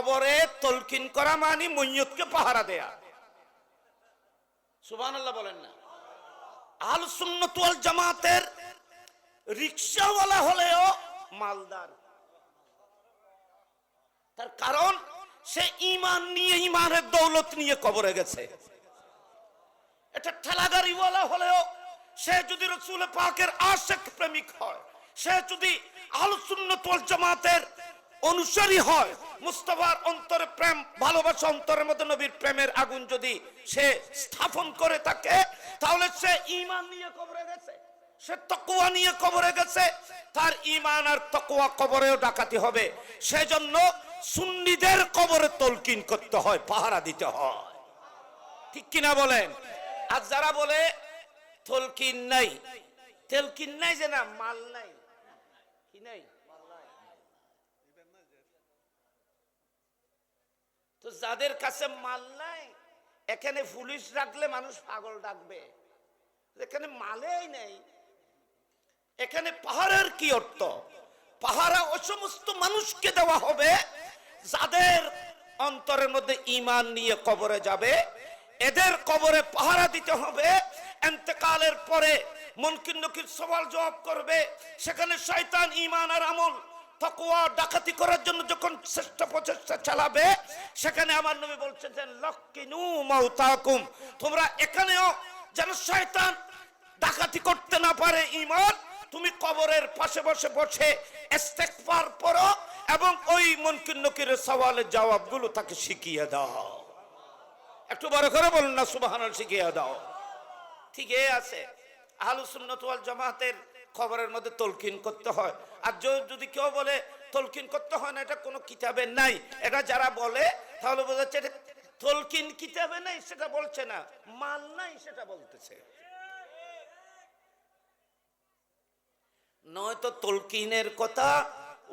কবরে তলকিন করা মানে মৈয়তকে পাহারা দেয়া। আল্লাহ বলেন না। আল সুন্নত ওয়াল জামাতের রিক্সাওয়ালা হলেও মালদার। তার কারণ, সে ইমান নিয়ে ইমানের দৌলত নিয়ে কবরে গেছে। এটা ঠেলাগাড়িওয়ালা হলেও সে যদি রসুল পাকের আশেক প্রেমিক হয়, সে যদি আলোচুন্নত জামাতের অনুসারী হয়। মুস্তফার অন্তরে প্রেম, ভালোবাসা অন্তরের মধ্যে নবীর প্রেমের আগুন যদি সে স্থাপন করে থাকে, তাহলে সে ইমান নিয়ে কবরে গেছে। সে তকুয়া নিয়ে কবরে গেছে। তার ইমান আর তকুয়া কবরেও ডাকাতি হবে। সেজন্য সুন্নিদের কবরে তলকিন করতে হয়, পাহারা দিতে হয়। ঠিক কিনা বলেন? আর যারা বলে, তলকিন নাই। তেলকিন নাই যে না, মাল নাই। কি নাই? তো যাদের কাছে মাল নাই, এখানে পুলিশ রাখলে মানুষ পাগল ডাকবে। এখানে মালেই নেই। এখানে পাহাড়ের কি অর্থ? পাহারা ও সমস্ত মানুষকে দেওয়া হবে, যাদের অন্তরের মধ্যে ইমান নিয়ে কবরে যাবে। এদের কবরে পাহারা দিতে হবে। এন্তেকালের পরে মনকিন নকির সওয়াল জবাব করবে, সেখানে শয়তান ইমান আর আমল তকওয়া ডাকাতি করার জন্য যখন চেষ্টা প্রচেষ্টা চালাবে, সেখানে আমার নবী বলছেন লক্কিনু মাউতাকুম তোমরা এখানেও যেন শয়তান ডাকাতি করতে না পারে ইমান তুমি কবরের পাশে বসে বসে ইস্তেগফার পড়ো এবং ওই মনকিন নকিরের সওয়ালের জবাবগুলো তাকে শিখিয়ে দাও। একটু বড় করে বলুন না, সুবহানাল্লাহ, শিখিয়ে দাও। ঠিকই আছে। আহলুস সুন্নাত জামাতের খবরের মধ্যে তলকিন করতে হয়। আর যদি কেউ বলে তলকিন করতে হয় না, এটা কোনো কিতাবে নাই। এটা যারা বলে, তাহলে বোঝা যাচ্ছে এটা তলকিন কিতাবে নাই, সেটা বলছে না। মাল নাই, সেটা বলতেছে। নয়তো তলকিনের কথা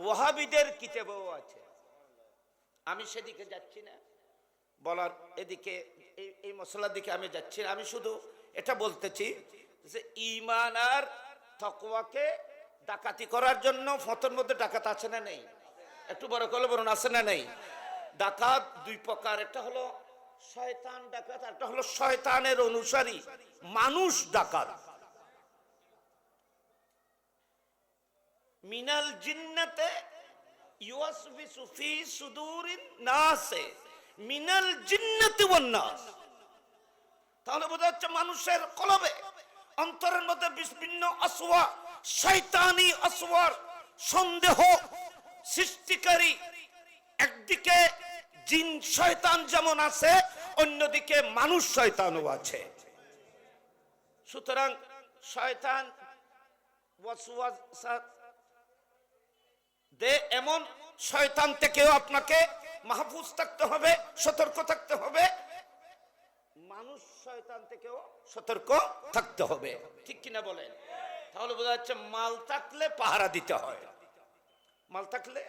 ওয়াহাবিদের কিতাবেও আছে। আমি সেদিকে যাচ্ছি না। বলার এদিকে, এই মশলার দিকে আমি যাচ্ছি আমি শুধু এটা বলতেছি যে, ইমান আর তকওয়াকে ডাকাতি করার জন্য ফতর মধ্যে ডাকাত আছে না নেই? একটু বড় করে বলুন, আছে না নেই? ডাকাত দুই প্রকার, একটা হলো শয়তান ডাকাত একটা হলো শয়তানের অনুসারী। মানুষ ডাকাত। মিনাল জিন্নাতে ইউয়াসবিসু ফি সুদুরিন নাসে। মিনাল জিন্নাতি ওয়ান নাস। তাহলে বোঝা যাচ্ছে মানুষের কলবে। অন্তরের মধ্যে বিভিন্ন অসুয়া শয়তানি অসুয়ার সন্দেহ সৃষ্টিকারী। একদিকে জিন শয়তান যেমন আছে, অন্যদিকে মানুষ শয়তানও আছে। সুতরাং শয়তান দে এমন শয়তান থেকেও আপনাকে মাহফুজ থাকতে হবে, সতর্ক থাকতে হবে। মানুষ শয়তান থেকেও সতর্ক থাকতে হবে। ঠিক কিনা বলেন? তাহলে বোঝা যাচ্ছে মাল থাকলে পাহারা দিতে হয়। মাল থাকলে